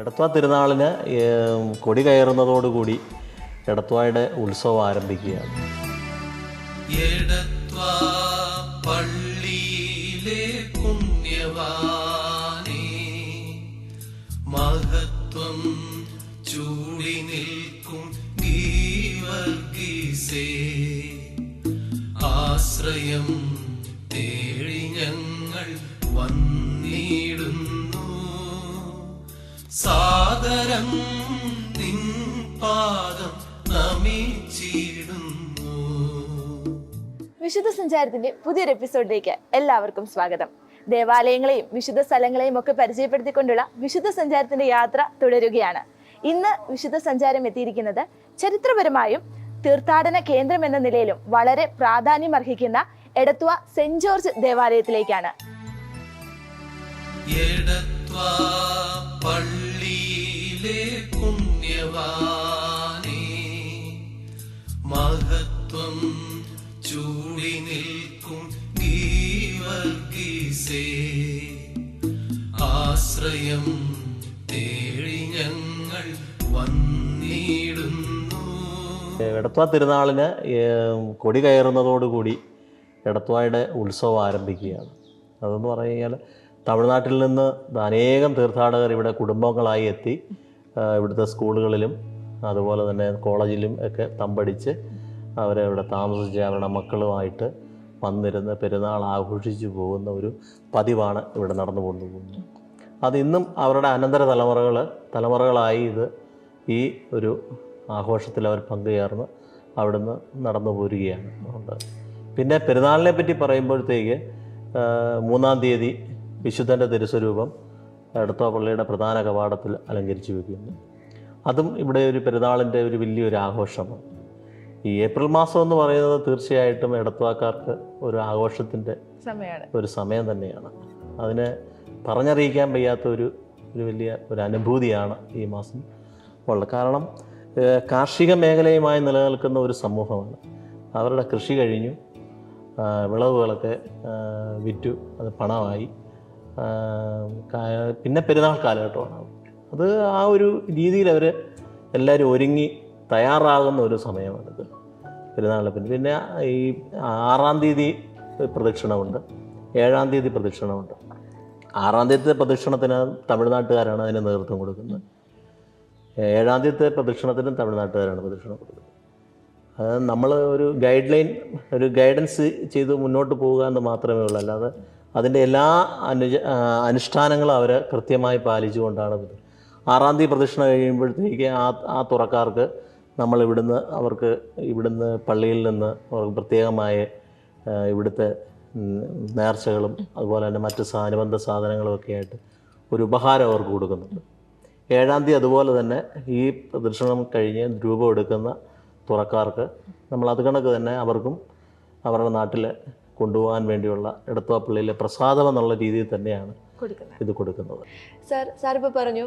എടത്വ തിരുനാളിന് കൊടി കയറുന്നതോടുകൂടി എടത്വയുടെ ഉത്സവം ആരംഭിക്കുകയാണ്. പള്ളിയിലെ പുണ്യവാനേ മഹത്വം ചൂടി നിൽക്കും ഗീവർഗീസേ ആശ്രയം നിൻ പാദം നമിച്ചിടുന്നു. വിശുദ്ധ സഞ്ചാരത്തിന്റെ പുതിയൊരു എപ്പിസോഡിലേക്ക് എല്ലാവർക്കും സ്വാഗതം. ദേവാലയങ്ങളെയും വിശുദ്ധ സ്ഥലങ്ങളെയും ഒക്കെ പരിചയപ്പെടുത്തിക്കൊണ്ടുള്ള വിശുദ്ധ സഞ്ചാരത്തിന്റെ യാത്ര തുടരുകയാണ്. ഇന്ന് വിശുദ്ധ സഞ്ചാരം എത്തിയിരിക്കുന്നത് ചരിത്രപരമായും തീർത്ഥാടന കേന്ദ്രം എന്ന നിലയിലും വളരെ പ്രാധാന്യം അർഹിക്കുന്ന എടത്വ സെന്റ് ജോർജ് ദേവാലയത്തിലേക്കാണ്. പള്ളി പുണ്യവാനേ മഹത്വം ചൂടി നിൽക്കും ഗീവർഗീസേ ആശ്രയം തേടി ഞങ്ങൾ വന്നിടുന്നു. എടത്വ തിരുനാളിന് കൊടി കയറുന്നതോടുകൂടി എടത്വയുടെ ഉത്സവം ആരംഭിക്കുകയാണ്. അതെന്ന് പറഞ്ഞു കഴിഞ്ഞാൽ തമിഴ്നാട്ടിൽ നിന്ന് അനേകം തീർത്ഥാടകർ ഇവിടെ കുടുംബങ്ങളായി എത്തി. ഇവിടുത്തെ സ്കൂളുകളിലും അതുപോലെ തന്നെ കോളേജിലും ഒക്കെ തമ്പടിച്ച് അവരെ ഇവിടെ താമസിച്ച് അവരുടെ മക്കളുമായിട്ട് വന്നിരുന്ന് പെരുന്നാൾ ആഘോഷിച്ചു പോകുന്ന ഒരു പതിവാണ് ഇവിടെ നടന്നു കൊണ്ടുപോകുന്നത് അത് ഇന്നും അവരുടെ അനന്തര തലമുറകൾ തലമുറകളായി ഇത് ഈ ഒരു ആഘോഷത്തിൽ അവർ പങ്കുചേർന്ന് അവിടുന്ന് നടന്നു പോരുകയാണ്. പിന്നെ പെരുന്നാളിനെ പറ്റി പറയുമ്പോഴത്തേക്ക് മൂന്നാം തീയതി വിശുദ്ധന്റെ തിരുസ്വരൂപം എടത്വ പള്ളിയുടെ പ്രധാന കവാടത്തിൽ അലങ്കരിച്ചു വെക്കുന്നു. അതും ഇവിടെ ഒരു പെരുന്നാളിന്റെ ഒരു വലിയൊരു ആഘോഷമാണ്. ഈ ഏപ്രിൽ മാസം എന്ന് പറയുന്നത് തീർച്ചയായിട്ടും എടത്വാക്കാർക്ക് ഒരു ആഘോഷത്തിന്റെ സമയമാണ് ഒരു സമയം തന്നെയാണ്. അതിന് പറഞ്ഞറിയിക്കാൻ വയ്യാത്ത ഒരു ഒരു വലിയ ഒരു അനുഭൂതിയാണ് ഈ മാസം ഉള്ളത്. കാരണം കാർഷിക മേഖലയുമായി നിലനിൽക്കുന്ന ഒരു സമൂഹമാണ്. അവരുടെ കൃഷി കഴിഞ്ഞു. വിളവുകളൊക്കെ വിറ്റു. അത് പണമായി. പിന്നെ പെരുന്നാൾ കാലഘട്ടമാണ്. അത് ആ ഒരു രീതിയിൽ അവർ എല്ലാവരും ഒരുങ്ങി തയ്യാറാകുന്ന ഒരു സമയമാണിത്. പെരുന്നാളിന് പിന്നെ പിന്നെ ഈ ആറാം തീയതി പ്രദക്ഷിണമുണ്ട്. ഏഴാം തീയതി പ്രദക്ഷിണമുണ്ട്. ആറാം തീയതി പ്രദക്ഷിണത്തിന് തമിഴ്നാട്ടുകാരാണ് അതിന് നേതൃത്വം കൊടുക്കുന്നത്. ഏഴാം തീയതി പ്രദക്ഷിണത്തിനും തമിഴ്നാട്ടുകാരാണ് പ്രദക്ഷിണം കൊടുക്കുന്നത്. അത് നമ്മൾ ഒരു ഗൈഡ് ലൈൻ ഒരു ഗൈഡൻസ് ചെയ്ത് മുന്നോട്ട് പോവുക എന്ന് മാത്രമേ ഉള്ളൂ. അല്ലാതെ അതിന്റെ എല്ലാ അനുജ അനുഷ്ഠാനങ്ങളും അവർ കൃത്യമായി പാലിച്ചുകൊണ്ടാണ് ആറാം തീയതി പ്രദക്ഷിണ കഴിയുമ്പോഴത്തേക്ക് ആ ആ തുറക്കാർക്ക് നമ്മൾ ഇവിടുന്ന് അവർക്ക് ഇവിടുന്ന് പള്ളിയിൽ നിന്ന് അവർക്ക് പ്രത്യേകമായ ഇവിടുത്തെ നേർച്ചകളും അതുപോലെ തന്നെ മറ്റ് അനുബന്ധ സാധനങ്ങളും ഒക്കെ ആയിട്ട് ഒരു ഉപഹാരം അവർക്ക് കൊടുക്കുന്നുണ്ട്. ഏഴാം തീയതി അതുപോലെ തന്നെ ഈ പ്രദർശനം കഴിഞ്ഞ് രൂപം എടുക്കുന്ന തുറക്കാർക്ക് നമ്മൾ അത് കണക്ക് തന്നെ അവർക്കും അവരുടെ നാട്ടിൽ കൊണ്ടുപോകാൻ വേണ്ടിയുള്ള എടത്വ പള്ളിയിലെ പ്രസാദം എന്നുള്ള രീതിയിൽ തന്നെയാണ് ഇത് കൊടുക്കുന്നത്. സാർ സാർ ഇപ്പോൾ പറഞ്ഞു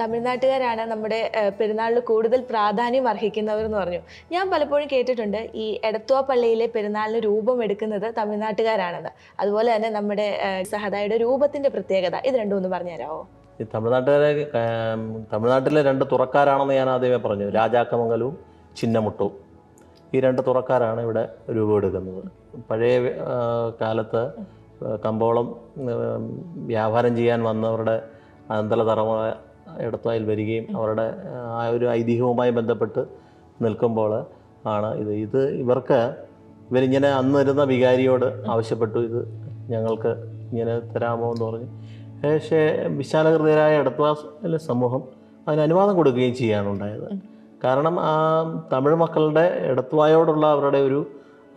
തമിഴ്നാട്ടുകാരാണ് നമ്മുടെ പെരുന്നാളിൽ കൂടുതൽ പ്രാധാന്യം അർഹിക്കുന്നവർ എന്ന് പറഞ്ഞു. ഞാൻ പലപ്പോഴും കേട്ടിട്ടുണ്ട് ഈ എടത്വ പള്ളിയിലെ പെരുന്നാളിന് രൂപം എടുക്കുന്നത് തമിഴ്നാട്ടുകാരാണെന്ന്. അതുപോലെ തന്നെ നമ്മുടെ സഹദായുടെ രൂപത്തിന്റെ പ്രത്യേകത. ഇത് രണ്ടും ഒന്ന് പറഞ്ഞുതരാമോ ഈ തമിഴ്നാട്ടുകാരെ തമിഴ്നാട്ടിലെ രണ്ട് തുറക്കാരാണെന്ന് ഞാൻ ആദ്യമേ പറഞ്ഞു. രാജാക്കമംഗലവും ചിന്നമുട്ടവും. ഈ രണ്ട് തുറക്കാരാണ് ഇവിടെ രൂപമെടുക്കുന്നത് പഴയ കാലത്ത് കമ്പോളം വ്യാപാരം ചെയ്യാൻ വന്നവരുടെ അനന്തര തലമുറ ഇടത്തായിൽ വരികയും അവരുടെ ആ ഒരു ഐതിഹ്യവുമായി ബന്ധപ്പെട്ട് നിൽക്കുമ്പോൾ ആണ് ഇത്. ഇത് ഇവർക്ക് ഇവരിങ്ങനെ അന്ന് ഇരുന്ന വികാരിയോട് ആവശ്യപ്പെട്ടു. ഇത് ഞങ്ങൾക്ക് ഇങ്ങനെ തരാമോ എന്ന് പറഞ്ഞു. പക്ഷേ വിശാലഹൃദയരായ ഇടത്തുവാസിലെ സമൂഹം അതിന് അനുവാദം കൊടുക്കുകയും ചെയ്യാനുണ്ടായത്. കാരണം ആ തമിഴ് മക്കളുടെ ഇടത്തുവായോടുള്ള അവരുടെ ഒരു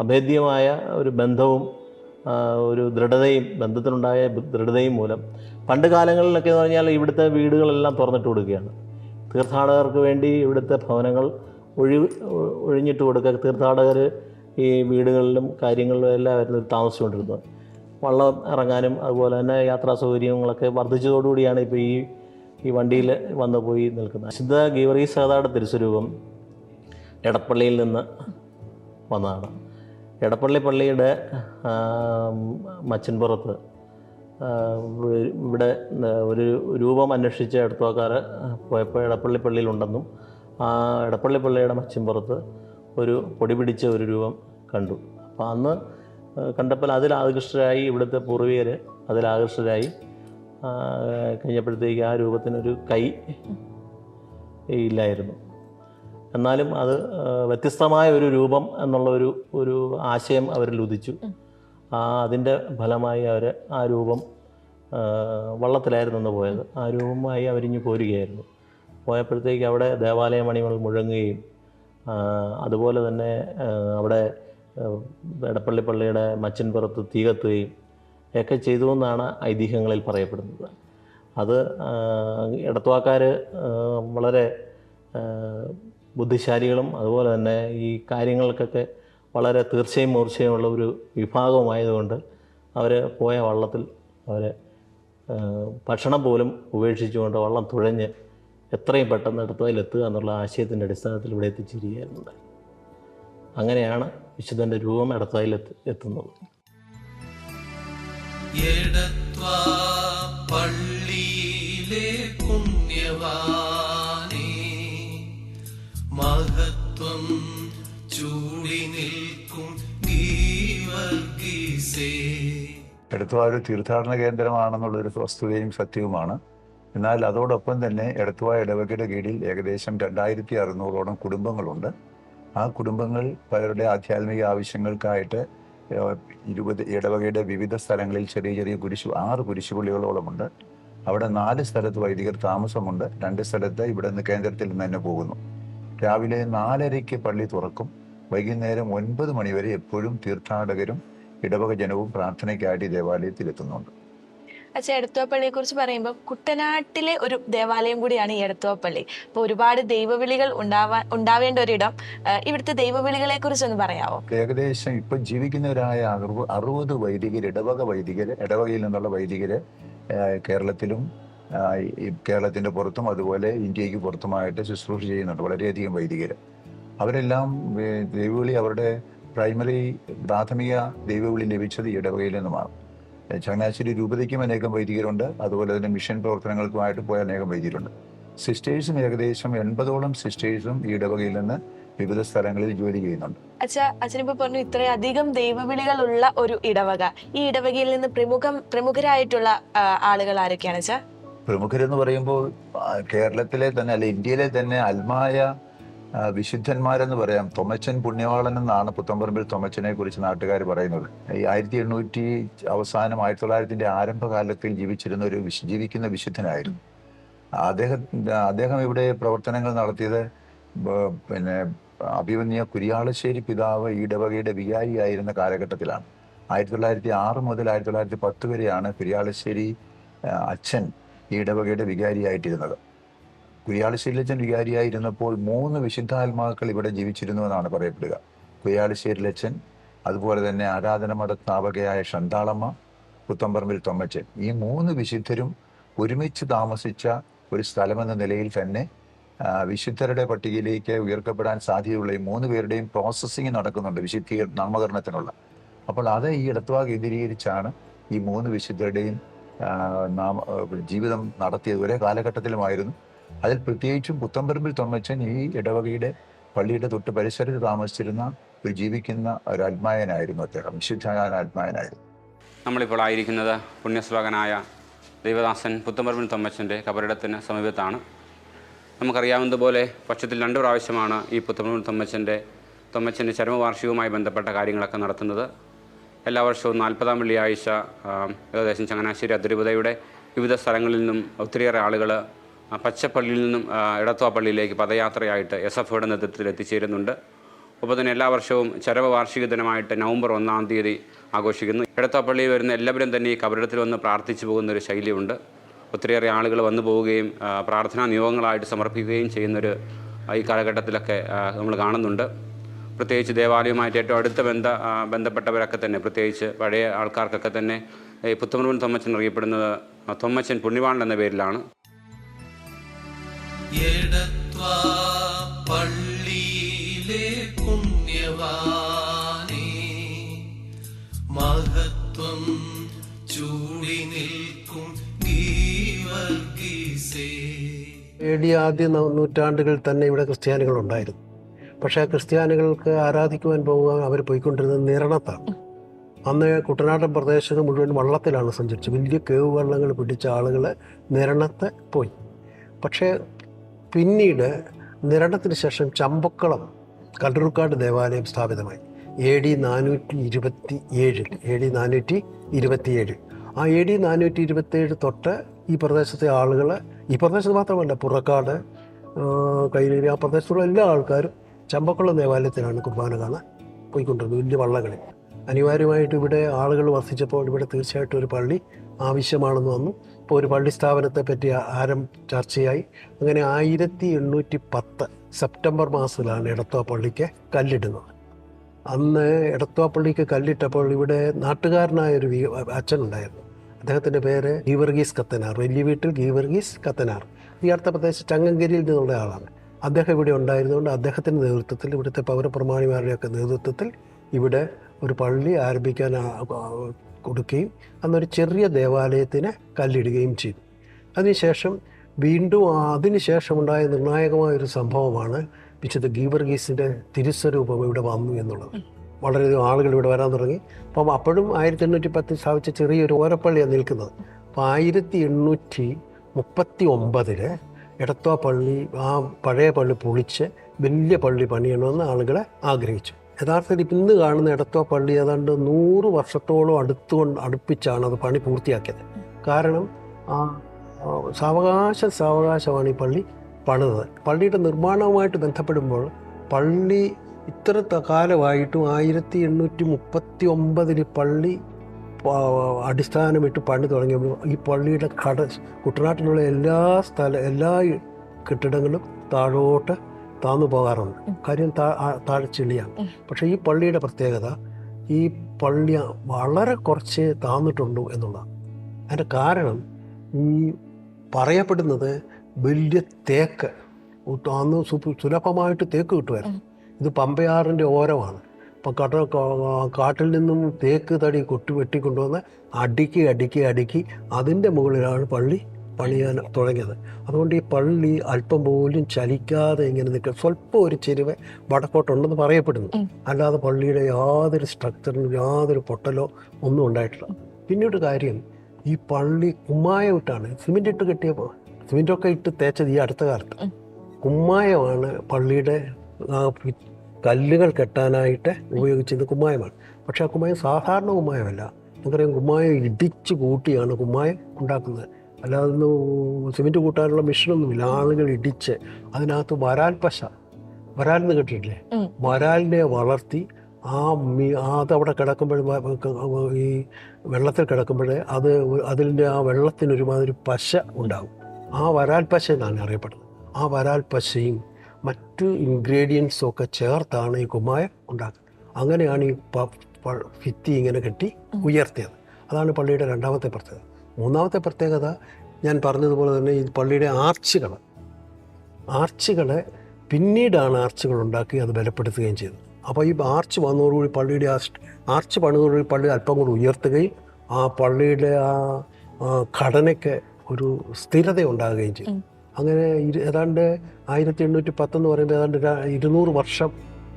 അഭേദ്യമായ ഒരു ബന്ധവും ഒരു ദൃഢതയും ബന്ധത്തിനുണ്ടായ ദൃഢതയും മൂലം പണ്ട് കാലങ്ങളിലൊക്കെ എന്ന് പറഞ്ഞാൽ ഇവിടുത്തെ വീടുകളെല്ലാം തുറന്നിട്ട് കൊടുക്കുകയാണ്. തീർത്ഥാടകർക്ക് വേണ്ടി ഇവിടുത്തെ ഭവനങ്ങൾ ഒഴി ഒഴിഞ്ഞിട്ട് കൊടുക്കുക. തീർത്ഥാടകർ ഈ വീടുകളിലും കാര്യങ്ങളിലും എല്ലാം ആയിരുന്നു താമസിച്ചുകൊണ്ടിരുന്നത്. വള്ളം ഇറങ്ങാനും അതുപോലെ തന്നെ യാത്രാ സൗകര്യങ്ങളൊക്കെ വർദ്ധിച്ചതോടുകൂടിയാണ് ഇപ്പോൾ ഈ ഈ വണ്ടിയിൽ വന്നു പോയി നിൽക്കുന്നത്. ശുദ്ധ ഗീവറീസ് സഹതാടെ തിരുസ്വരൂപം എടപ്പള്ളിയിൽ നിന്ന് വന്നതാണ്. എടപ്പള്ളി പള്ളിയുടെ മച്ചിൻപുറത്ത്. ഇവിടെ ഒരു രൂപം അന്വേഷിച്ച എടുത്തുവാക്കാർ പോയപ്പോൾ എടപ്പള്ളി പള്ളിയിലുണ്ടെന്നും ആ എടപ്പള്ളി പള്ളിയുടെ മച്ചിൻപുറത്ത് ഒരു പൊടി പിടിച്ച ഒരു രൂപം കണ്ടു. അപ്പോൾ അന്ന് കണ്ടപ്പോൾ അതിൽ ആകൃഷ്ടരായി ഇവിടുത്തെ പൂർവികർ അതിൽ ആകൃഷ്ടരായി. കഴിഞ്ഞപ്പോഴത്തേക്ക് ആ രൂപത്തിനൊരു കൈ ഇല്ലായിരുന്നു. എന്നാലും അത് വ്യത്യസ്തമായ ഒരു രൂപം എന്നുള്ള ഒരു ഒരു ആശയം അവരിൽ ഉദിച്ചു. ആ അതിന്റെ ഫലമായി അവർ ആ രൂപം വള്ളത്തിലായിരുന്നു അന്ന് പോയത്. ആ രൂപമായി അവരിഞ്ഞ് പോരുകയായിരുന്നു. പോയപ്പോഴത്തേക്ക് അവിടെ ദേവാലയ മണികൾ മുഴങ്ങുകയും അതുപോലെ തന്നെ അവിടെ എടപ്പള്ളി പള്ളിയുടെ മച്ചൻപുറത്ത് തീ കത്തുകയും ഒക്കെ ചെയ്തു എന്നാണ് ഐതിഹ്യങ്ങളിൽ പറയപ്പെടുന്നത്. അത് ഇടത്തുവാക്കാർ വളരെ ബുദ്ധിശാലികളും അതുപോലെ തന്നെ ഈ കാര്യങ്ങൾക്കൊക്കെ വളരെ തീർച്ചയും മൂർച്ചയും ഉള്ള ഒരു വിഭാഗമായതുകൊണ്ട് അവർ പോയ വള്ളത്തിൽ അവർ ഭക്ഷണം പോലും ഉപേക്ഷിച്ചുകൊണ്ട് വള്ളം തുഴഞ്ഞ് എത്രയും പെട്ടെന്ന് എടുത്തതിലെത്തുക എന്നുള്ള ആശയത്തിന്റെ അടിസ്ഥാനത്തിൽ ഇവിടെ എത്തിച്ചിരിക്കുകയായിരുന്നു അങ്ങനെയാണ് വിശുദ്ധന്റെ രൂപം ഇടത്തതിൽ എത്തുന്നത്. പള്ളിയിലെ പുണ്യവാനേ മഹത്വം ചൂടി നിൽക്കും ഗീവർഗീസേ. എടത്തുവ ഒരു തീർത്ഥാടന കേന്ദ്രമാണെന്നുള്ളൊരു വസ്തുതയും സത്യവുമാണ്. എന്നാൽ അതോടൊപ്പം തന്നെ എടത്തുവാ ഇടവകയുടെ കീഴിൽ ഏകദേശം രണ്ടായിരത്തി അറുന്നൂറോളം കുടുംബങ്ങളുണ്ട്. ആ കുടുംബങ്ങൾ പലരുടെ ആധ്യാത്മിക ആവശ്യങ്ങൾക്കായിട്ട് ഇരുപത് ഇടവകയുടെ വിവിധ സ്ഥലങ്ങളിൽ ചെറിയ ചെറിയ കുരിശു ആറ് കുരിശുപള്ളികളോളമുണ്ട്. അവിടെ നാല് സ്ഥലത്ത് വൈദികർ താമസമുണ്ട്. രണ്ട് സ്ഥലത്ത് ഇവിടെ നിന്ന് കേന്ദ്രത്തിൽ നിന്ന് തന്നെ പോകുന്നു. രാവിലെ നാലരയ്ക്ക് പള്ളി തുറക്കും. വൈകുന്നേരം ഒൻപത് മണിവരെ എപ്പോഴും തീർത്ഥാടകരും ഇടവക ജനവും പ്രാർത്ഥനയ്ക്കായിട്ട് ദേവാലയത്തിൽ എത്തുന്നുണ്ട് അച്ഛാ എടത്തുവപ്പള്ളിയെ കുറിച്ച് പറയുമ്പോൾ കുട്ടനാട്ടിലെ ഒരു ദേവാലയം കൂടിയാണ് ഈ എടത്തുവപ്പള്ളി അപ്പോൾ ഒരുപാട് ദൈവവിളികൾ ഉണ്ടാവാൻ ഉണ്ടാവേണ്ട ഒരിടം ഇവിടുത്തെ ദൈവവിളികളെ കുറിച്ച് ഒന്ന് പറയാമോ ഏകദേശം ഇപ്പൊ ജീവിക്കുന്നവരായ അറുപ അറുപത് വൈദികർ ഇടവക വൈദികര് ഇടവകയിൽ നിന്നുള്ള വൈദികര് കേരളത്തിലും കേരളത്തിന്റെ പുറത്തും അതുപോലെ ഇന്ത്യയ്ക്ക് പുറത്തുമായിട്ട് ശുശ്രൂഷ ചെയ്യുന്നുണ്ട് വളരെയധികം വൈദികർ അവരെല്ലാം ദൈവവിളി അവരുടെ പ്രൈമറി പ്രാഥമിക ദൈവവിളി ലഭിച്ചത് ഇടവകയിൽ നിന്നുമാണ്. ചങ്ങനാശ്ശേരി രൂപതയ്ക്കും അനേകം വൈദികരുണ്ട്. അതുപോലെ തന്നെ മിഷൻ പ്രവർത്തനങ്ങൾക്കുമായിട്ട് പോയ അനേകം വൈദികരുണ്ട്. സിസ്റ്റേഴ്സും ഏകദേശം എൺപതോളം സിസ്റ്റേഴ്സും ഈ ഇടവകയിൽ നിന്ന് വിവിധ സ്ഥലങ്ങളിൽ ജോലി ചെയ്യുന്നുണ്ട്. അച്ഛാ അച്ഛനിപ്പോ പറഞ്ഞു ഇത്രയധികം ദൈവവിളികൾ ഉള്ള ഒരു ഇടവക. ഈ ഇടവകയിൽ നിന്ന് പ്രമുഖം പ്രമുഖരായിട്ടുള്ള ആളുകൾ ആരൊക്കെയാണ് അച്ഛാ? പ്രമുഖരെന്ന് പറയുമ്പോൾ കേരളത്തിലെ തന്നെ അല്ല ഇന്ത്യയിലെ തന്നെ അൽമായ വിശുദ്ധന്മാരെന്ന് പറയാം. തൊമച്ചൻ പുണ്യവാളൻ എന്നാണ് പുത്തമ്പറമ്പിൽ തൊമച്ചനെ കുറിച്ച് നാട്ടുകാർ പറയുന്നത്. ഈ ആയിരത്തി എണ്ണൂറ്റി അവസാനം ആയിരത്തി തൊള്ളായിരത്തിന്റെ ആരംഭകാലത്തിൽ ജീവിച്ചിരുന്ന ഒരു ജീവിക്കുന്ന വിശുദ്ധനായിരുന്നു. അദ്ദേഹം അദ്ദേഹം ഇവിടെ പ്രവർത്തനങ്ങൾ നടത്തിയത് പിന്നെ അഭിമന്യ കുരിയാളശ്ശേരി പിതാവ് ഈടവകയുടെ വികാരിയായിരുന്ന കാലഘട്ടത്തിലാണ്. ആയിരത്തി തൊള്ളായിരത്തി ആറ് മുതൽ ആയിരത്തി തൊള്ളായിരത്തി പത്ത് വരെയാണ് കുരിയാളശ്ശേരി അച്ഛൻ ഈ ഇടവകയുടെ വികാരിയായിട്ടിരുന്നത്. കുരിയാളശ്ശേരി ശൈലജൻ വികാരിയായിരുന്നപ്പോൾ മൂന്ന് വിശുദ്ധാത്മാക്കൾ ഇവിടെ ജീവിച്ചിരുന്നു എന്നാണ് പറയപ്പെടുക. കുരിയാളശ്ശേരി ശൈലച്ചൻ അതുപോലെ തന്നെ ആരാധന മത സ്ഥാപകയായ ഷന്താളമ്മ പുത്തമ്പറമ്പിൽ തൊമ്മച്ചൻ. ഈ മൂന്ന് വിശുദ്ധരും ഒരുമിച്ച് താമസിച്ച ഒരു സ്ഥലമെന്ന നിലയിൽ തന്നെ വിശുദ്ധരുടെ പട്ടികയിലേക്ക് ഉയർക്കപ്പെടാൻ സാധ്യതയുള്ള ഈ മൂന്ന് പേരുടെയും പ്രോസസ്സിങ് നടക്കുന്നുണ്ട് വിശുദ്ധീ നാമകരണത്തിനുള്ള. അപ്പോൾ അത് ഈ ഇടത്തുവാ കേന്ദ്രീകരിച്ചാണ് ഈ മൂന്ന് വിശുദ്ധരുടെയും നാമ ജീവിതം നടത്തിയത് ഒരേ കാലഘട്ടത്തിലുമായിരുന്നു. അതിൽ പ്രത്യേകിച്ചും പുത്തമ്പരമ്പിൽ തൊമ്മച്ചൻ ഈ ഇടവകയുടെ പള്ളിയുടെ തൊട്ട് പരിസരത്ത് താമസിച്ചിരുന്ന ഒരു ജീവിക്കുന്ന ഒരു ആത്മായനായിരുന്നു അദ്ദേഹം. വിശുദ്ധനായ ആത്മായനായിരുന്നു. നമ്മളിപ്പോൾ ആയിരിക്കുന്നത് പുണ്യശ്ലോകനായ ദൈവദാസൻ പുത്തമ്പരമ്പിൽ തൊമ്മച്ചന്റെ കബറിടത്തിന് സമീപത്താണ്. നമുക്കറിയാവുന്നതുപോലെ വർഷത്തിൽ രണ്ട് പ്രാവശ്യമാണ് ഈ പുത്തമ്പരമ്പിൽ തൊമ്മച്ചന്റെ തൊമ്മച്ചന്റെ ചരമവാർഷികവുമായി ബന്ധപ്പെട്ട കാര്യങ്ങളൊക്കെ നടത്തുന്നത്. എല്ലാ വർഷവും നാൽപ്പതാം വെള്ളിയാഴ്ച ഏകദേശം ചങ്ങനാശ്ശേരി അതിരൂപതയുടെ വിവിധ സ്ഥലങ്ങളിൽ നിന്നും ഒത്തിരിയേറെ ആളുകൾ പച്ചപ്പള്ളിയിൽ നിന്നും എടത്വ പള്ളിയിലേക്ക് പദയാത്രയായിട്ട് എസ് എഫ് ഒയുടെ നേതൃത്വത്തിൽ എത്തിച്ചേരുന്നുണ്ട്. ഒപ്പം തന്നെ എല്ലാ വർഷവും ചരവ വാർഷിക ദിനമായിട്ട് നവംബർ ഒന്നാം തീയതി ആഘോഷിക്കുന്നു. എടത്തപ്പള്ളിയിൽ വരുന്ന എല്ലാവരും തന്നെ ഈ കബറിടത്തിൽ വന്ന് പ്രാർത്ഥിച്ചു പോകുന്ന ഒരു ശൈലിയുണ്ട്. ഒത്തിരിയേറെ ആളുകൾ വന്നു പോവുകയും പ്രാർത്ഥനാ നിയോഗങ്ങളായിട്ട് സമർപ്പിക്കുകയും ചെയ്യുന്നൊരു ഈ കാലഘട്ടത്തിലൊക്കെ നമ്മൾ കാണുന്നുണ്ട്. പ്രത്യേകിച്ച് ദേവാലയവുമായിട്ട് ഏറ്റവും അടുത്ത ബന്ധ ബന്ധപ്പെട്ടവരൊക്കെ തന്നെ പ്രത്യേകിച്ച് പഴയ ആൾക്കാർക്കൊക്കെ തന്നെ ഈ പുത്തമർവൻ തൊമ്മച്ചൻ അറിയപ്പെടുന്നത് തൊമ്മച്ചൻ പുണ്യവാണൻ എന്ന പേരിലാണ്. പള്ളിയിലെ പുണ്യവാനേ. മഹത്വം ചൂടി നിൽക്കും എ ഡി ആദ്യ നൂറ്റാണ്ടുകളിൽ തന്നെ ഇവിടെ ക്രിസ്ത്യാനികൾ ഉണ്ടായിരുന്നു പക്ഷേ ക്രിസ്ത്യാനികൾക്ക് ആരാധിക്കുവാൻ പോകുക അവർ പോയിക്കൊണ്ടിരുന്നത് നിരണത്താണ്. അന്ന് കുട്ടനാട്ടൻ പ്രദേശത്ത് മുഴുവൻ വള്ളത്തിലാണ് സഞ്ചരിച്ചത്. വലിയ കേവ് വള്ളങ്ങൾ പിടിച്ച ആളുകൾ നിരണത്തെ പോയി. പക്ഷേ പിന്നീട് നിരണത്തിന് ശേഷം ചമ്പക്കുളം കല്ലൂർക്കാട് ദേവാലയം സ്ഥാപിതമായി. എ ഡി നാനൂറ്റി ഇരുപത്തി ഏഴിൽ എ ഡി നാനൂറ്റി ഇരുപത്തിയേഴ് ആ എ ഡി നാനൂറ്റി ഇരുപത്തിയേഴ് തൊട്ട് ഈ പ്രദേശത്തെ ആളുകൾ ഈ പ്രദേശത്ത് മാത്രമല്ല പുറക്കാട് കൈനേരി ആ പ്രദേശത്തുള്ള എല്ലാ ആൾക്കാരും ചമ്പക്കുളം ദേവാലയത്തിലാണ് കുർബാന കാണാൻ പോയിക്കൊണ്ടിരുന്നത്. വലിയ വള്ളങ്ങളിൽ അനിവാര്യമായിട്ട് ഇവിടെ ആളുകൾ വസിച്ചപ്പോൾ ഇവിടെ തീർച്ചയായിട്ടും ഒരു പള്ളി ആവശ്യമാണെന്ന് വന്നു. ഇപ്പോൾ ഒരു പള്ളി സ്ഥാപനത്തെ പറ്റി ആരം ചർച്ചയായി. അങ്ങനെ ആയിരത്തി എണ്ണൂറ്റി പത്ത് സെപ്റ്റംബർ മാസത്തിലാണ് എടത്വ പള്ളിക്ക് കല്ലിടുന്നത്. അന്ന് എടത്വ പള്ളിക്ക് കല്ലിട്ടപ്പോൾ ഇവിടെ നാട്ടുകാരനായ ഒരു അച്ഛനുണ്ടായിരുന്നു. അദ്ദേഹത്തിന്റെ പേര് ഗീവർഗീസ് കത്തനാർ. വലിയ വീട്ടിൽ ഗീവർഗീസ് കത്തനാർ. ഈ അടുത്ത പ്രദേശം ചങ്ങങ്കരിയിൽ നിന്നുള്ള ആളാണ്. അദ്ദേഹം ഇവിടെ ഉണ്ടായിരുന്നുകൊണ്ട് അദ്ദേഹത്തിന്റെ നേതൃത്വത്തിൽ ഇവിടുത്തെ പൗരപ്രമാണിമാരുടെയൊക്കെ നേതൃത്വത്തിൽ ഇവിടെ ഒരു പള്ളി ആരംഭിക്കാൻ കൊടുക്കുകയും അന്നൊരു ചെറിയ ദേവാലയത്തിന് കല്ലിടുകയും ചെയ്തു. അതിനുശേഷം വീണ്ടും അതിനുശേഷം അതിനുശേഷമുണ്ടായ നിർണായകമായ ഒരു സംഭവമാണ് വിശുദ്ധ ഗീവർഗീസിന്റെ തിരുസ്വരൂപം ഇവിടെ വന്നു എന്നുള്ളത്. വളരെയധികം ആളുകൾ ഇവിടെ വരാൻ തുടങ്ങി. അപ്പം അപ്പോഴും ആയിരത്തി എണ്ണൂറ്റി പത്തിൽ സ്ഥാപിച്ച ചെറിയൊരു ഓരപ്പള്ളിയാണ് നിൽക്കുന്നത്. അപ്പോൾ ആയിരത്തി എണ്ണൂറ്റി മുപ്പത്തി ഒമ്പതിൽ എടത്വ പള്ളി ആ പഴയ പള്ളി പൊളിച്ച് വലിയ പള്ളി പണിയണമെന്ന് ആളുകളെ ആഗ്രഹിച്ചു. യഥാർത്ഥത്തിൽ ഇന്ന് കാണുന്ന ഇടത്തോ പള്ളി ഏതാണ്ട് നൂറ് വർഷത്തോളം അടുത്തുകൊണ്ട് അടുപ്പിച്ചാണ് അത് പണി പൂർത്തിയാക്കിയത്. കാരണം ആ സാവകാശ സാവകാശം സാവകാശമാണ് ഈ പള്ളി പണിതത്. പള്ളിയുടെ നിർമ്മാണവുമായിട്ട് ബന്ധപ്പെടുമ്പോൾ പള്ളി ഇത്ര കാലമായിട്ടും ആയിരത്തി എണ്ണൂറ്റി മുപ്പത്തി ഒമ്പതിൽ പള്ളി അടിസ്ഥാനമിട്ട് പണി തുടങ്ങിയപ്പോൾ ഈ പള്ളിയുടെ കട കുട്ടനാട്ടിലുള്ള എല്ലാ സ്ഥല എല്ലാ കെട്ടിടങ്ങളും താഴോട്ട് താന്നു പോകാറുണ്ട്. കാര്യം താ താഴെ ചെളിയാണ്. പക്ഷേ ഈ പള്ളിയുടെ പ്രത്യേകത ഈ പള്ളി വളരെ കുറച്ച് താന്നിട്ടുള്ളൂ എന്നുള്ളതാണ്. അതിന്റെ കാരണം ഈ പറയപ്പെടുന്നത് വലിയ തേക്ക്. അന്ന് സുലഭമായിട്ട് തേക്ക് കിട്ടുമായിരുന്നു. ഇത് പമ്പയാറിന്റെ ഓരമാണ്. കട കാട്ടിൽ നിന്നും തേക്ക് തടി കൊട്ടി വെട്ടിക്കൊണ്ടുവന്ന് അടുക്കി അടുക്കി അടുക്കി അതിന്റെ മുകളിലാണ് പള്ളി പണിയാൻ തുടങ്ങിയത്. അതുകൊണ്ട് ഈ പള്ളി അല്പം പോലും ചലിക്കാതെ ഇങ്ങനെ നിൽക്കുക. സ്വല്പം ഒരു ചെരുവ് വടക്കോട്ടുണ്ടെന്ന് പറയപ്പെടുന്നു. അല്ലാതെ പള്ളിയുടെ യാതൊരു സ്ട്രക്ചറിനും യാതൊരു പൊട്ടലോ ഒന്നും ഉണ്ടായിട്ടില്ല. പിന്നീട് കാര്യം ഈ പള്ളി കുമ്മായമിട്ടാണ് സിമെന്റ് ഇട്ട് കെട്ടിയപ്പോൾ സിമെന്റൊക്കെ ഇട്ട് തേച്ചത് ഈ അടുത്ത കാലത്ത്. കുമ്മായമാണ് പള്ളിയുടെ കല്ലുകൾ കെട്ടാനായിട്ട് ഉപയോഗിച്ചിരുന്ന കുമ്മായമാണ്. പക്ഷേ ആ കുമ്മായം സാധാരണ കുമ്മായമല്ല. നമുക്കറിയാം കുമ്മായം ഇടിച്ച് കൂട്ടിയാണ് കുമ്മായം ഉണ്ടാക്കുന്നത്. അല്ലാതെ ഒന്ന് സിമെന്റ് കൂട്ടാനുള്ള മെഷീനൊന്നുമില്ല. ആളുകൾ ഇടിച്ച് അതിനകത്ത് വരാൽ പശ. വരാൽ എന്ന് കേട്ടിട്ടില്ലേ. വരാലിനെ വളർത്തി ആ മീ അതവിടെ കിടക്കുമ്പോൾ ഈ വെള്ളത്തിൽ കിടക്കുമ്പോഴേ അത് അതിന്റെ ആ വെള്ളത്തിന് ഒരുമാതിരി പശ ഉണ്ടാകും. ആ വരാൽ പശ എന്നാണ് അറിയപ്പെടുന്നത്. ആ വരാൽ പശയും മറ്റു ഇൻഗ്രീഡിയൻസും ഒക്കെ ചേർത്താണ് ഈ കുമ്മായ ഉണ്ടാക്കുന്നത്. അങ്ങനെയാണ് ഈ ഭിത്തി ഇങ്ങനെ കെട്ടി ഉയർത്തിയത്. അതാണ് പള്ളിയുടെ രണ്ടാമത്തെ പ്രത്യേകത. മൂന്നാമത്തെ പ്രത്യേകത ഞാൻ പറഞ്ഞതുപോലെ തന്നെ ഈ പള്ളിയുടെ ആർച്ചുകൾ ആർച്ചുകളെ പിന്നീടാണ് ആർച്ചുകൾ ഉണ്ടാക്കി അത് ബലപ്പെടുത്തുകയും ചെയ്തത്. അപ്പോൾ ഈ ആർച്ച് വന്നതോടുകൂടി പള്ളിയുടെ ആർച്ച് പണിതോടുകൂടി പള്ളി അല്പം കൂടി ഉയർത്തുകയും ആ പള്ളിയുടെ ആ ആ ഘടനയ്ക്ക് ഒരു സ്ഥിരത ഉണ്ടാകുകയും ചെയ്തു. അങ്ങനെ ഏതാണ്ട് ആയിരത്തി എണ്ണൂറ്റി പത്തെന്ന് പറയുമ്പോൾ ഏതാണ്ട് ഇരുന്നൂറ് വർഷം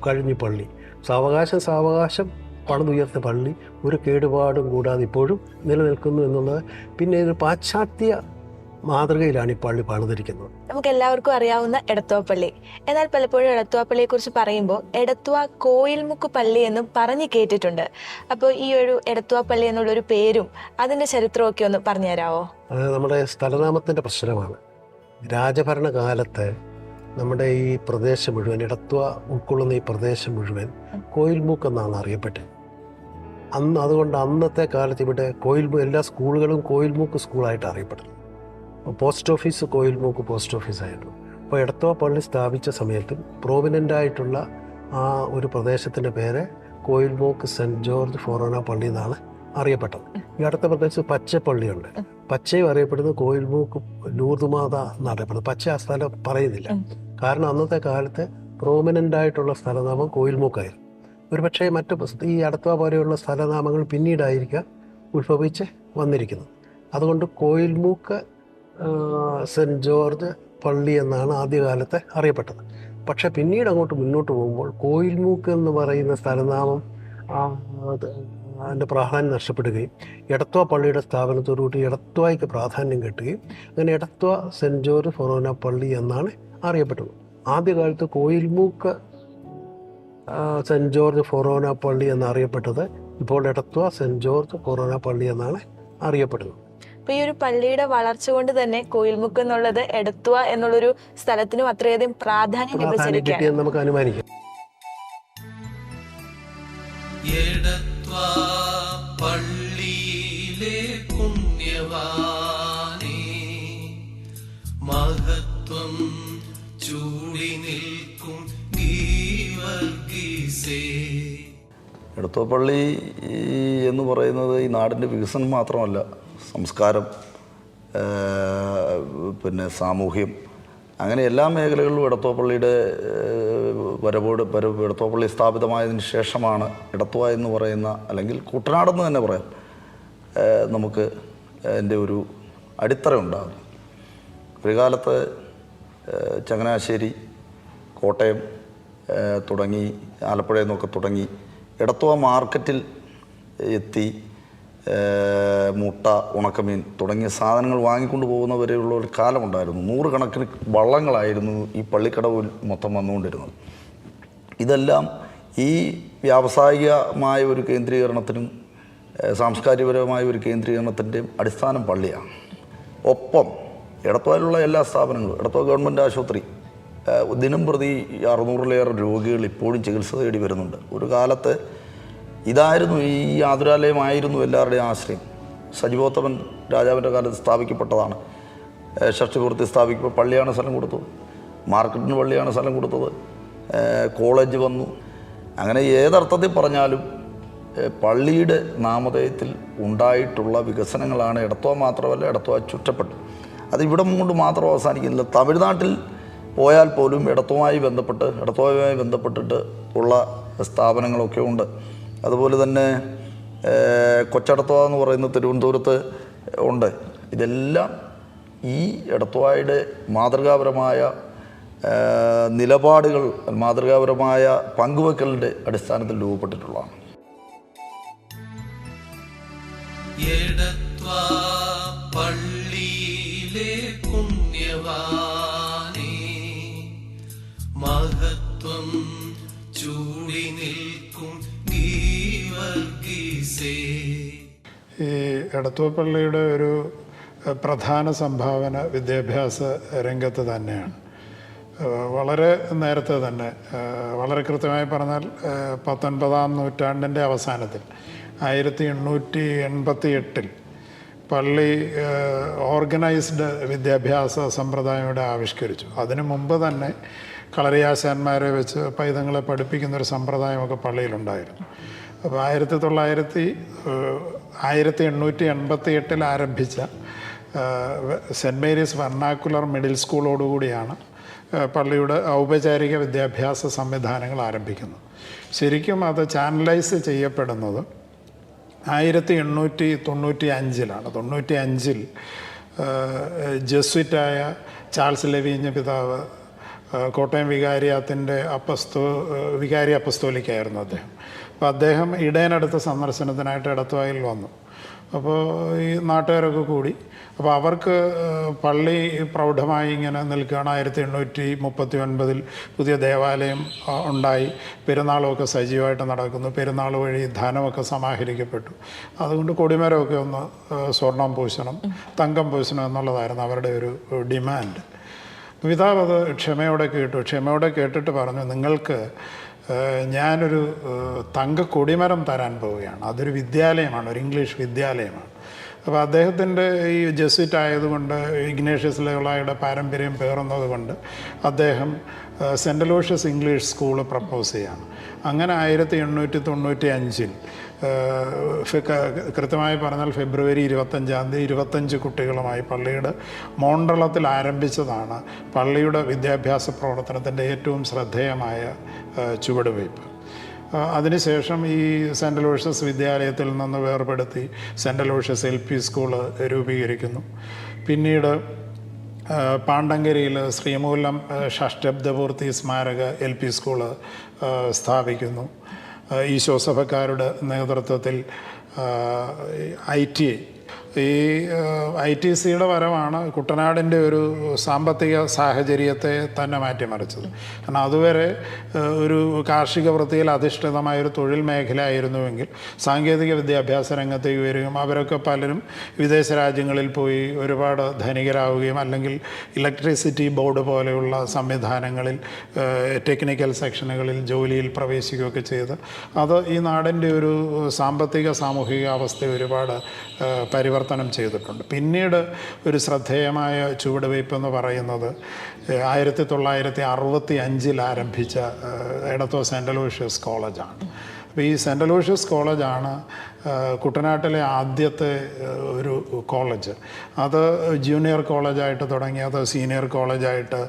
കഴിഞ്ഞ് പള്ളി. സാവകാശം സാവകാശം പണിതുയർത്ത പള്ളി. ഒരു കേടുപാടും കൂടാതെ ഇപ്പോഴും നിലനിൽക്കുന്നു എന്നുള്ളത് പിന്നെ ഇത് പാശ്ചാത്യ മാതൃകയിലാണ് ഈ പള്ളി പണിതിരിക്കുന്നത്. നമുക്ക് എല്ലാവർക്കും അറിയാവുന്ന എടത്തുവാപ്പള്ളി എന്നാൽ പലപ്പോഴും എടത്തുവാപ്പള്ളിയെ കുറിച്ച് പറയുമ്പോൾ എടത്തുവ കോയിൽമുക്ക് പള്ളി എന്നും പറഞ്ഞു കേട്ടിട്ടുണ്ട്. അപ്പോൾ ഈ ഒരു എടത്തുവാപ്പള്ളി എന്നുള്ളൊരു പേരും അതിന്റെ ചരിത്രമൊക്കെ ഒന്ന് പറഞ്ഞു തരാമോ നമ്മുടെ സ്ഥലനാമത്തിന്റെ പ്രശ്നമാണ്. രാജഭരണ കാലത്ത് നമ്മുടെ ഈ പ്രദേശം മുഴുവൻ ഇടത്വ ഉൾക്കൊള്ളുന്ന ഈ പ്രദേശം മുഴുവൻ കോയിൽമൂക്ക് എന്നാണ് അറിയപ്പെട്ടത്. അന്ന് അതുകൊണ്ട് അന്നത്തെ കാലത്ത് ഇവിടെ കോയിൽമൂ എല്ലാ സ്കൂളുകളും കോയിൽമൂക്ക് സ്കൂളായിട്ട് അറിയപ്പെടുന്നു പോസ്റ്റ് ഓഫീസ് കോയിൽമൂക്ക് പോസ്റ്റ് ഓഫീസായിരുന്നു. അപ്പോൾ ഇടത്തോ പള്ളി സ്ഥാപിച്ച സമയത്തും പ്രോവിനന്റ് ആയിട്ടുള്ള ആ ഒരു പ്രദേശത്തിന്റെ പേര് കോയിൽമൂക്ക് സെന്റ് ജോർജ് ഫൊറോന പള്ളി എന്നാണ് അറിയപ്പെട്ടത്. ഈ അടുത്ത പ്രദേശത്ത് പച്ചപ്പള്ളിയുണ്ട്. പച്ചയും അറിയപ്പെടുന്നത് കോയിൽമൂക്ക് ലൂർദുമാത എന്നറിയപ്പെടുന്നത് പച്ച ആ സ്ഥലം പറയുന്നില്ല. കാരണം അന്നത്തെ കാലത്ത് പ്രോമിനന്റ് ആയിട്ടുള്ള സ്ഥലനാമം കോയിൽമൂക്കായിരുന്നു. ഒരുപക്ഷെ മറ്റ് മറ്റു ഈ അടുത്ത പോലെയുള്ള സ്ഥലനാമങ്ങൾ പിന്നീടായിരിക്കാം ഉത്ഭവിച്ച് വന്നിരിക്കുന്നത്. അതുകൊണ്ട് കോയിൽമൂക്ക് മൂക്ക് സെന്റ് ജോർജ് പള്ളി എന്നാണ് ആദ്യകാലത്തെ അറിയപ്പെട്ടത്. പക്ഷെ പിന്നീട് അങ്ങോട്ട് മുന്നോട്ട് പോകുമ്പോൾ കോയിൽമൂക്ക് എന്ന് പറയുന്ന സ്ഥലനാമം അതിന്റെ പ്രാധാന്യം നഷ്ടപ്പെടുകയും എടത്വ പള്ളിയുടെ സ്ഥാപനത്തോടുകൂടി എടത്വയ്ക്ക് പ്രാധാന്യം കിട്ടുകയും അങ്ങനെ എടത്വ സെന്റ് ജോർജ് ഫൊറോന പള്ളി എന്നാണ് അറിയപ്പെട്ടത്. ആദ്യകാലത്ത് കോയിൽമൂക്ക് സെന്റ് ജോർജ് ഫൊറോന പള്ളി എന്നറിയപ്പെട്ടത് ഇപ്പോൾ എടത്വ സെന്റ് ജോർജ് ഫൊറോന പള്ളി എന്നാണ് അറിയപ്പെടുന്നത്. അപ്പൊ ഈ ഒരു പള്ളിയുടെ വളർച്ച കൊണ്ട് തന്നെ കോയിൽമുക്ക് എന്നുള്ളത് എടുത്തുക എന്നുള്ളൊരു സ്ഥലത്തിനും അത്രയധികം പ്രാധാന്യം നമുക്ക് അനുമാനിക്കാം. പള്ളിയിലെ മഹത്വം ചൂടി നിൽക്കും ഈ എന്ന് പറയുന്നത് ഈ നാടിന്റെ വികസനം മാത്രമല്ല സംസ്കാരം പിന്നെ സാമൂഹ്യം അങ്ങനെ എല്ലാ മേഖലകളിലും എടത്വപ്പള്ളിയുടെ വരവോട് വരവ് വെളുത്തോപ്പള്ളി സ്ഥാപിതമായതിന് ശേഷമാണ് ഇടത്തുവ എന്ന് പറയുന്ന അല്ലെങ്കിൽ കുട്ടനാടെന്ന് തന്നെ പറയാം നമുക്ക് എന്റെ ഒരു അടിത്തറ ഉണ്ടാകും. ഒരു കാലത്ത് ചങ്ങനാശ്ശേരി കോട്ടയം തുടങ്ങി ആലപ്പുഴയിൽ തുടങ്ങി ഇടത്തുവ മാർക്കറ്റിൽ എത്തി മുട്ട ഉണക്കമീൻ തുടങ്ങിയ സാധനങ്ങൾ വാങ്ങിക്കൊണ്ട് പോകുന്നവരെയുള്ള ഒരു കാലമുണ്ടായിരുന്നു. നൂറുകണക്കിന് വള്ളങ്ങളായിരുന്നു ഈ പള്ളിക്കടവിൽ മൊത്തം വന്നുകൊണ്ടിരുന്നത്. ഇതെല്ലാം ഈ വ്യാവസായികമായ ഒരു കേന്ദ്രീകരണത്തിനും സാംസ്കാരികപരമായ ഒരു കേന്ദ്രീകരണത്തിന്റെയും അടിസ്ഥാനം പള്ളിയാണ്. ഒപ്പം ഇടത്തോലുള്ള എല്ലാ സ്ഥാപനങ്ങളും ഇടത്തോ ഗവൺമെന്റ് ആശുപത്രി ദിനം പ്രതി അറുന്നൂറിലേറെ രോഗികൾ ഇപ്പോഴും ചികിത്സ തേടി വരുന്നുണ്ട്. ഒരു കാലത്ത് ഇതായിരുന്നു ഈ ആതുരാലയമായിരുന്നു എല്ലാവരുടെയും ആശ്രയം. സജീവോത്തമൻ രാജാവിന്റെ കാലത്ത് സ്ഥാപിക്കപ്പെട്ടതാണ്. ഷഷ്ടിപൂർത്തി സ്ഥാപിക്കുമ്പോൾ പള്ളിയാണ് സ്ഥലം കൊടുത്തത്. മാർക്കറ്റിന് പള്ളിയാണ് സ്ഥലം കൊടുത്തത്. കോളേജ് വന്നു. അങ്ങനെ ഏതർത്ഥത്തിൽ പറഞ്ഞാലും പള്ളിയുടെ നാമധേയത്തിൽ ഉണ്ടായിട്ടുള്ള വികസനങ്ങളാണ് ഇടത്തോ മാത്രമല്ല ഇടത്തോ ചുറ്റപ്പെട്ടു അത് ഇവിടെ കൊണ്ട് മാത്രം അവസാനിക്കുന്നില്ല. തമിഴ്നാട്ടിൽ പോയാൽ പോലും ഇടത്തുമായി ബന്ധപ്പെട്ട് ഇടത്തുമായി ബന്ധപ്പെട്ടിട്ട് ഉള്ള സ്ഥാപനങ്ങളൊക്കെ ഉണ്ട്. അതുപോലെ തന്നെ കൊച്ചടത്തുവ എന്ന് പറയുന്ന തിരുവനന്തപുരത്ത് ഉണ്ട്. ഇതെല്ലാം ഈ ഇടത്തുവായുടെ മാതൃകാപരമായ നിലപാടുകൾ മാതൃകാപരമായ പങ്കുവെക്കലിന്റെ അടിസ്ഥാനത്തിൽ രൂപപ്പെട്ടിട്ടുള്ളതാണ്. എടത്വ പള്ളിയിലെ പുണ്യവാനേ മഹത്വം ചൂടി നിൽക്കും ഈ എടത്തുവപ്പള്ളിയുടെ ഒരു പ്രധാന സംഭാവന വിദ്യാഭ്യാസ രംഗത്ത് തന്നെയാണ്. വളരെ നേരത്തെ തന്നെ വളരെ കൃത്യമായി പറഞ്ഞാൽ പത്തൊൻപതാം നൂറ്റാണ്ടിന്റെ അവസാനത്തിൽ ആയിരത്തി എണ്ണൂറ്റി എൺപത്തി എട്ടിൽ പള്ളി ഓർഗനൈസ്ഡ് വിദ്യാഭ്യാസ സമ്പ്രദായം ഇവിടെ ആവിഷ്കരിച്ചു. അതിനു മുമ്പ് തന്നെ കളരിയാശാന്മാരെ വെച്ച് പൈതങ്ങളെ പഠിപ്പിക്കുന്ന ഒരു സമ്പ്രദായമൊക്കെ പള്ളിയിലുണ്ടായിരുന്നു. അപ്പോൾ ആയിരത്തി തൊള്ളായിരത്തി ആയിരത്തി എണ്ണൂറ്റി എൺപത്തി എട്ടിൽ ആരംഭിച്ച സെന്റ് മേരീസ് വെർണാക്കുലർ മിഡിൽ സ്കൂളോടുകൂടിയാണ് പള്ളിയുടെ ഔപചാരിക വിദ്യാഭ്യാസ സംവിധാനങ്ങൾ ആരംഭിക്കുന്നു. ശരിക്കും അത് ചാനലൈസ് ചെയ്യപ്പെടുന്നത് ആയിരത്തി എണ്ണൂറ്റി തൊണ്ണൂറ്റി അഞ്ചിലാണ് തൊണ്ണൂറ്റി അഞ്ചിൽ ജസ്വിറ്റായ ചാൾസ് ലെവീഞ്ഞ പിതാവ് കോട്ടയം വികാരിയാത്തിന്റെ അപ്പസ്തോ വികാരി അപ്പസ്തോലിക്കായിരുന്നു അദ്ദേഹം. അപ്പോൾ അദ്ദേഹം ഇടയനടുത്ത സന്ദർശനത്തിനായിട്ട് ഇടത്തുവായിൽ വന്നു. അപ്പോൾ ഈ നാട്ടുകാരൊക്കെ കൂടി. അപ്പോൾ അവർക്ക് പള്ളി പ്രൗഢമായി ഇങ്ങനെ നിൽക്കുകയാണ്. ആയിരത്തി എണ്ണൂറ്റി മുപ്പത്തി ഒൻപതിൽ പുതിയ ദേവാലയം ഉണ്ടായി. പെരുന്നാളുമൊക്കെ സജീവമായിട്ട് നടക്കുന്നു. പെരുന്നാൾ വഴി ധനമൊക്കെ സമാഹരിക്കപ്പെട്ടു. അതുകൊണ്ട് കൊടിമരമൊക്കെ ഒന്ന് സ്വർണം പൂശണം തങ്കം പൂശണം എന്നുള്ളതായിരുന്നു അവരുടെ ഒരു ഡിമാൻഡ്. പിതാവ് അത് ക്ഷമയോടെ കേട്ടു. ക്ഷമയോടെ കേട്ടിട്ട് പറഞ്ഞു നിങ്ങൾക്ക് ഞാനൊരു തങ്ക കൊടിമരം തരാൻ പോവുകയാണ്. അതൊരു വിദ്യാലയമാണ് ഒരു ഇംഗ്ലീഷ് വിദ്യാലയമാണ്. അപ്പോൾ അദ്ദേഹത്തിന്റെ ഈ ജസ്വിറ്റ് ആയതുകൊണ്ട് ഇഗ്നേഷ്യസ് ലെവലായുടെ പാരമ്പര്യം പേറുന്നതുകൊണ്ട് അദ്ദേഹം സെന്റലോഷ്യസ് ലൂഷ്യസ് ഇംഗ്ലീഷ് സ്കൂൾ പ്രപ്പോസ് ചെയ്യാണ്. അങ്ങനെ ആയിരത്തി എണ്ണൂറ്റി തൊണ്ണൂറ്റി അഞ്ചിൽ കൃത്യമായി പറഞ്ഞാൽ ഫെബ്രുവരി ഇരുപത്തഞ്ചാം തീയതി ഇരുപത്തഞ്ച് കുട്ടികളുമായി പള്ളിയുടെ മോണ്ടളത്തിൽ ആരംഭിച്ചതാണ് പള്ളിയുടെ വിദ്യാഭ്യാസ പ്രവർത്തനത്തിന്റെ ഏറ്റവും ശ്രദ്ധേയമായ ചുവടുവയ്പ് അതിനുശേഷം ഈ സെന്റ് ലൂഷ്യസ് വിദ്യാലയത്തിൽ നിന്ന് വേർപെടുത്തി saint Lucius L P school രൂപീകരിക്കുന്നു. പിന്നീട് പാണ്ഡങ്കരിയിൽ ശ്രീമൂലം ഷഷ്ടബ്ദപൂർത്തി സ്മാരക എൽ പി സ്കൂൾ സ്ഥാപിക്കുന്നു. ആ, ഈശോസഭക്കാരുടെ നേതൃത്വത്തിൽ ഐ ടി ഈ ഐ ടി സിയുടെ വരവാണ് കുട്ടനാടിന്റെ ഒരു സാമ്പത്തിക സാഹചര്യത്തെ തന്നെ മാറ്റിമറിച്ചത്. കാരണം അതുവരെ ഒരു കാർഷിക വൃത്തിയിൽ അധിഷ്ഠിതമായ ഒരു തൊഴിൽ മേഖലയായിരുന്നുവെങ്കിൽ സാങ്കേതിക വിദ്യാഭ്യാസ രംഗത്തേക്ക് വരികയും അവരൊക്കെ പലരും വിദേശ രാജ്യങ്ങളിൽ പോയി ഒരുപാട് ധനികരാവുകയും അല്ലെങ്കിൽ ഇലക്ട്രിസിറ്റി ബോർഡ് പോലെയുള്ള സംവിധാനങ്ങളിൽ ടെക്നിക്കൽ സെക്ഷനുകളിൽ ജോലിയിൽ പ്രവേശിക്കുകയൊക്കെ ചെയ്ത്. അത് ഈ നാടിന്റെ ഒരു സാമ്പത്തിക സാമൂഹിക അവസ്ഥയെ ഒരുപാട് ഏഹ്, പരിവർത്തനം ചെയ്തിട്ടുണ്ട്. പിന്നീട് ഒരു ശ്രദ്ധേയമായ ചുവടുവയ്പ് എന്ന് പറയുന്നത് ആയിരത്തി തൊള്ളായിരത്തി അറുപത്തി അഞ്ചിൽ ആരംഭിച്ച എടത്തോ സെന്റ് ലൂഷ്യസ് കോളേജാണ്. അപ്പോൾ ഈ സെന്റ് ലൂഷ്യസ് കോളേജാണ് കുട്ടനാട്ടിലെ ആദ്യത്തെ ഒരു കോളേജ്. അത് ജൂനിയർ കോളേജായിട്ട് തുടങ്ങി അത് സീനിയർ കോളേജായിട്ട്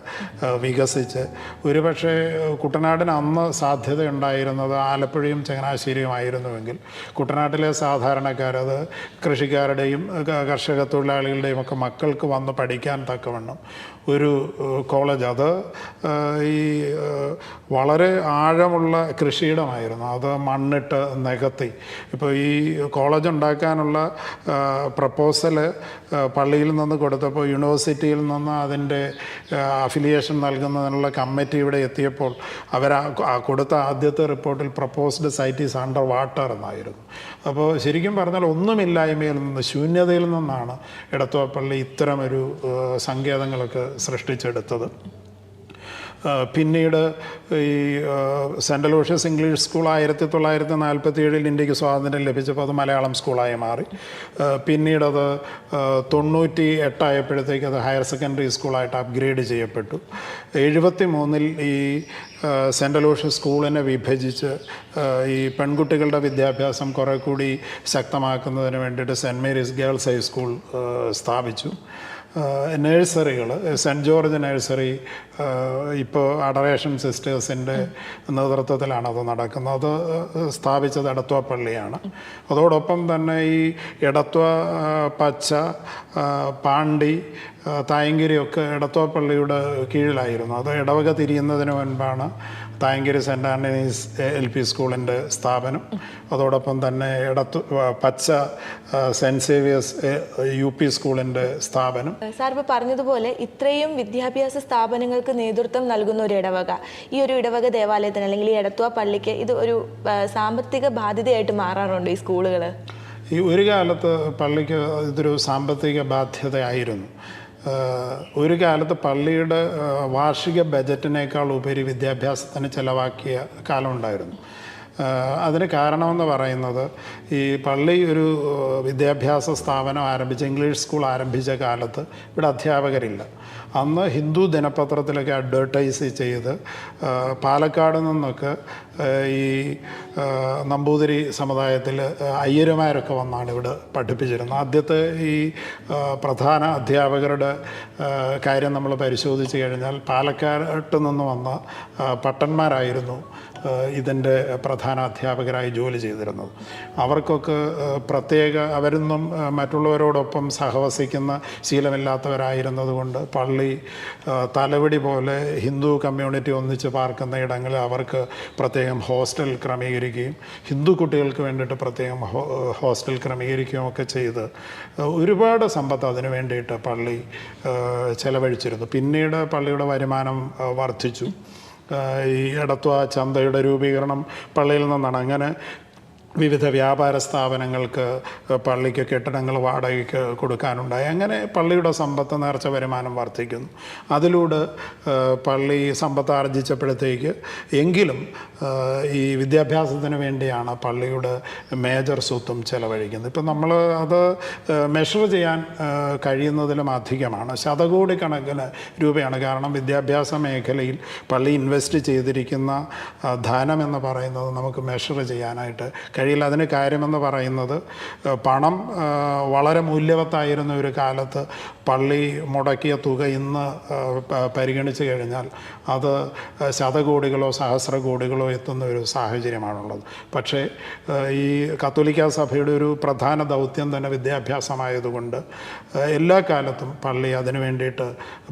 വികസിച്ച്. ഒരുപക്ഷെ കുട്ടനാടിന് അന്ന് സാധ്യതയുണ്ടായിരുന്നത് ആലപ്പുഴയും ചങ്ങനാശ്ശേരിയുമായിരുന്നുവെങ്കിൽ കുട്ടനാട്ടിലെ സാധാരണക്കാരത് കൃഷിക്കാരുടെയും കർഷക തൊഴിലാളികളുടെയും ഒക്കെ മക്കൾക്ക് വന്ന് പഠിക്കാൻ തക്കവണ്ണം ഒരു കോളേജ്. അത് ഈ വളരെ ആഴമുള്ള കൃഷിയിടമായിരുന്നു. അത് മണ്ണിട്ട് നികത്തി. ഇപ്പോൾ ഈ കോളേജ് ഉണ്ടാക്കാനുള്ള പ്രപ്പോസൽ പള്ളിയിൽ നിന്ന് കൊടുത്തപ്പോൾ യൂണിവേഴ്സിറ്റിയിൽ നിന്ന് അതിന്റെ അഫിലിയേഷൻ നൽകുന്നതിനുള്ള കമ്മിറ്റി ഇവിടെ എത്തിയപ്പോൾ അവർ കൊടുത്ത ആദ്യത്തെ റിപ്പോർട്ടിൽ proposed site is under water എന്നായിരുന്നു. അപ്പോൾ ശരിക്കും പറഞ്ഞാൽ ഒന്നുമില്ലായ്മയിൽ നിന്ന് ശൂന്യതയിൽ നിന്നാണ് ഇടത്തുവപ്പള്ളി ഇത്തരമൊരു സങ്കേതങ്ങളൊക്കെ സൃഷ്ടിച്ചെടുത്തത്. പിന്നീട് ഈ സെൻട്രൽ ഓഷ്യസ് ഇംഗ്ലീഷ് സ്കൂൾ ആയിരത്തി തൊള്ളായിരത്തി നാൽപ്പത്തി ഏഴിൽ ഇന്ത്യയ്ക്ക് സ്വാതന്ത്ര്യം ലഭിച്ചപ്പോൾ അത് മലയാളം സ്കൂളായി മാറി. പിന്നീടത് തൊണ്ണൂറ്റി എട്ടായപ്പോഴത്തേക്ക് അത് ഹയർ സെക്കൻഡറി സ്കൂളായിട്ട് അപ്ഗ്രേഡ് ചെയ്യപ്പെട്ടു. എഴുപത്തി മൂന്നിൽ ഈ സെൻട്രൽ ലൂഷ്യസ് സ്കൂളിനെ വിഭജിച്ച് ഈ പെൺകുട്ടികളുടെ വിദ്യാഭ്യാസം കുറേ കൂടി ശക്തമാക്കുന്നതിന് വേണ്ടിയിട്ട് സെന്റ് മേരീസ് ഗേൾസ് ഹൈസ്കൂൾ സ്ഥാപിച്ചു. നേഴ്സറികൾ സെന്റ് ജോർജ് നഴ്സറി ഇപ്പോൾ അഡറേഷൻ സിസ്റ്റേഴ്സിന്റെ നേതൃത്വത്തിലാണ് അത് നടക്കുന്നത്. അത് സ്ഥാപിച്ചത് എടത്വ പള്ളിയാണ്. അതോടൊപ്പം തന്നെ ഈ എടത്വ പച്ച പാണ്ടി തായങ്കരിയൊക്കെ എടത്വ പള്ളിയുടെ കീഴിലായിരുന്നു. അത് ഇടവക തിരിയുന്നതിന് മുൻപാണ് Thayankari saint Antony's L P സ്കൂളിന്റെ സ്ഥാപനം. അതോടൊപ്പം തന്നെ ഇടത്തു പച്ച സെന്റ് സേവിയേഴ്സ് യു പി സ്കൂളിന്റെ സ്ഥാപനം. സാർ ഇപ്പോൾ പറഞ്ഞതുപോലെ ഇത്രയും വിദ്യാഭ്യാസ സ്ഥാപനങ്ങൾക്ക് നേതൃത്വം നൽകുന്ന ഒരു ഇടവക. ഈ ഒരു ഇടവക ദേവാലയത്തിന് അല്ലെങ്കിൽ ഈ എടത്വ പള്ളിക്ക് ഇത് ഒരു സാമ്പത്തിക ബാധ്യതയായിട്ട് മാറാറുണ്ട് ഈ സ്കൂളുകൾ ഈ ഒരു കാലത്ത് പള്ളിക്ക് ഇതൊരു സാമ്പത്തിക ബാധ്യതയായിരുന്നു. ഒരു കാലത്ത് പള്ളിയുടെ വാർഷിക ബജറ്റിനേക്കാൾ ഉപരി വിദ്യാഭ്യാസത്തിന് ചിലവാക്കിയ കാലമുണ്ടായിരുന്നു അതിന് കാരണമെന്ന് പറയുന്നത് ഈ പള്ളി ഒരു വിദ്യാഭ്യാസ സ്ഥാപനം ആരംഭിച്ച ഇംഗ്ലീഷ് സ്കൂൾ ആരംഭിച്ച കാലത്ത് ഇവിടെ അധ്യാപകരില്ല. അന്ന് ഹിന്ദു ദിനപത്രത്തിലൊക്കെ അഡ്വർട്ടൈസ് ചെയ്ത് പാലക്കാട് നിന്നൊക്കെ ഈ നമ്പൂതിരി സമുദായത്തിൽ അയ്യരുമാരൊക്കെ വന്നാണ് ഇവിടെ പഠിപ്പിച്ചിരുന്നത്. ആദ്യത്തെ ഈ പ്രധാന അധ്യാപകരുടെ കാര്യം നമ്മൾ പരിശോധിച്ച് കഴിഞ്ഞാൽ പാലക്കാട്ട് നിന്ന് വന്ന പട്ടന്മാരായിരുന്നു ഇതിന്റെ പ്രധാന അധ്യാപകരായി ജോലി ചെയ്തിരുന്നത്. അവർക്കൊക്കെ പ്രത്യേക അവരൊന്നും മറ്റുള്ളവരോടൊപ്പം സഹവസിക്കുന്ന ശീലമില്ലാത്തവരായിരുന്നതുകൊണ്ട് പള്ളി തലവിടി പോലെ ഹിന്ദു കമ്മ്യൂണിറ്റി ഒന്നിച്ച് പാർക്കുന്ന ഇടങ്ങളിൽ അവർക്ക് പ്രത്യേകം ഹോസ്റ്റൽ ക്രമീകരിക്കുകയും ഹിന്ദു കുട്ടികൾക്ക് വേണ്ടിയിട്ട് പ്രത്യേകം ഹോസ്റ്റൽ ക്രമീകരിക്കുകയും ഒക്കെ ചെയ്ത് ഒരുപാട് സമ്പത്ത് അതിനു വേണ്ടിയിട്ട് പള്ളി ചെലവഴിച്ചിരുന്നു. പിന്നീട് പള്ളിയുടെ വരുമാനം വർദ്ധിച്ചു. ഈ എടത്വ ചന്തയുടെ രൂപീകരണം പള്ളിയിൽ നിന്നാണ്. അങ്ങനെ വിവിധ വ്യാപാര സ്ഥാപനങ്ങൾക്ക് പള്ളിക്ക് കെട്ടിടങ്ങൾ വാടകയ്ക്ക് കൊടുക്കാനുണ്ടായി. അങ്ങനെ പള്ളിയുടെ സമ്പത്ത് നേർച്ച വരുമാനം വർദ്ധിക്കുന്നു. അതിലൂടെ പള്ളി സമ്പത്ത് ആർജിച്ചപ്പോഴത്തേക്ക് എങ്കിലും ഈ വിദ്യാഭ്യാസത്തിന് വേണ്ടിയാണ് പള്ളിയുടെ മേജർ സ്വത്തും ചെലവഴിക്കുന്നത്. ഇപ്പം നമ്മൾ അത് മെഷർ ചെയ്യാൻ കഴിയുന്നതിലും അധികമാണ്. ശതകോടി കണക്കിന് രൂപയാണ്. കാരണം വിദ്യാഭ്യാസ മേഖലയിൽ പള്ളി ഇൻവെസ്റ്റ് ചെയ്തിരിക്കുന്ന ധനം എന്ന് പറയുന്നത് നമുക്ക് മെഷർ ചെയ്യാനായിട്ട് കഴിയില്ല. അതിന് കാര്യമെന്ന് പറയുന്നത് പണം വളരെ മൂല്യവത്തായിരുന്ന ഒരു കാലത്ത് പള്ളി മുടക്കിയ തുക ഇന്ന് പരിഗണിച്ച് കഴിഞ്ഞാൽ അത് ശതകോടികളോ സഹസ്ര കോടികളോ എത്തുന്ന ഒരു സാഹചര്യമാണുള്ളത്. പക്ഷേ ഈ കത്തോലിക്ക സഭയുടെ ഒരു പ്രധാന ദൗത്യം തന്നെ വിദ്യാഭ്യാസമായതുകൊണ്ട് എല്ലാ കാലത്തും പള്ളി അതിനു വേണ്ടിയിട്ട്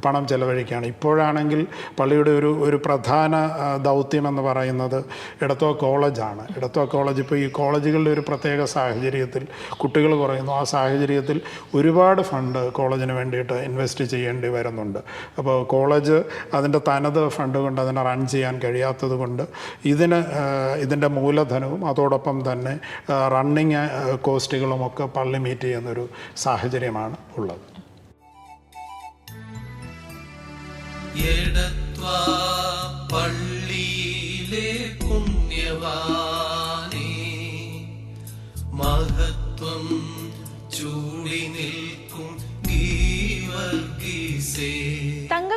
പണം ചെലവഴിക്കുകയാണ്. ഇപ്പോഴാണെങ്കിൽ പള്ളിയുടെ ഒരു ഒരു പ്രധാന ദൗത്യം എന്ന് പറയുന്നത് ഇടത്തോ കോളേജാണ്. ഇടത്തോ കോളേജ് ഇപ്പോൾ ഈ കോളേജുകളുടെ ഒരു പ്രത്യേക സാഹചര്യത്തിൽ കുട്ടികൾ കുറയുന്നു. ആ സാഹചര്യത്തിൽ ഒരുപാട് ഫണ്ട് കോളേജിന് വേണ്ടിയിട്ട് ഇൻവെസ്റ്റ് ചെയ്യേണ്ടി വരുന്നുണ്ട്. അപ്പോൾ കോളേജ് അതിന്റെ തനത് ഫണ്ട് കൊണ്ട് അതിനെ റൺ ചെയ്യാൻ കഴിയാത്തത് കൊണ്ട് ഇതിന് ഇതിന്റെ മൂലധനവും അതോടൊപ്പം തന്നെ റണ്ണിങ് കോസ്റ്റുകളുമൊക്കെ പള്ളി മീറ്റ് ചെയ്യുന്നൊരു സാഹചര്യമാണ് ഉള്ളത്. എടത്വാ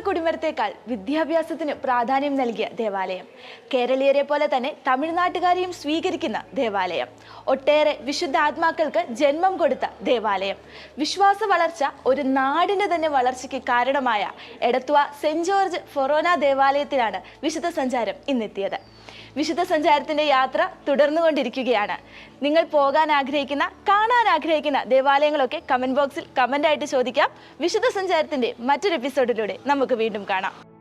കുടിമരത്തേക്കാൾ വിദ്യാഭ്യാസത്തിന് പ്രാധാന്യം നൽകിയ ദേവാലയം. കേരളീയരെ പോലെ തന്നെ തമിഴ്നാട്ടുകാരെയും സ്വീകരിക്കുന്ന ദേവാലയം. ഒട്ടേറെ വിശുദ്ധ ആത്മാക്കൾക്ക് ജന്മം കൊടുത്ത ദേവാലയം. വിശ്വാസ വളർച്ച ഒരു നാടിന്റെ തന്നെ വളർച്ചയ്ക്ക് കാരണമായ എടത്വ സെന്റ് ജോർജ് ഫൊറോന ദേവാലയത്തിലാണ് വിശുദ്ധ സഞ്ചാരം ഇന്നെത്തിയത്. വിശുദ്ധ സഞ്ചാരത്തിന്റെ യാത്ര തുടർന്നുകൊണ്ടിരിക്കുകയാണ്. നിങ്ങൾ പോകാൻ ആഗ്രഹിക്കുന്ന കാണാൻ ആഗ്രഹിക്കുന്ന ദേവാലയങ്ങളൊക്കെ കമന്റ് ബോക്സിൽ കമന്റ് ആയിട്ട് ചോദിക്കാം. വിശുദ്ധ സഞ്ചാരത്തിന്റെ മറ്റൊരു എപ്പിസോഡിലൂടെ നമുക്ക് വീണ്ടും കാണാം.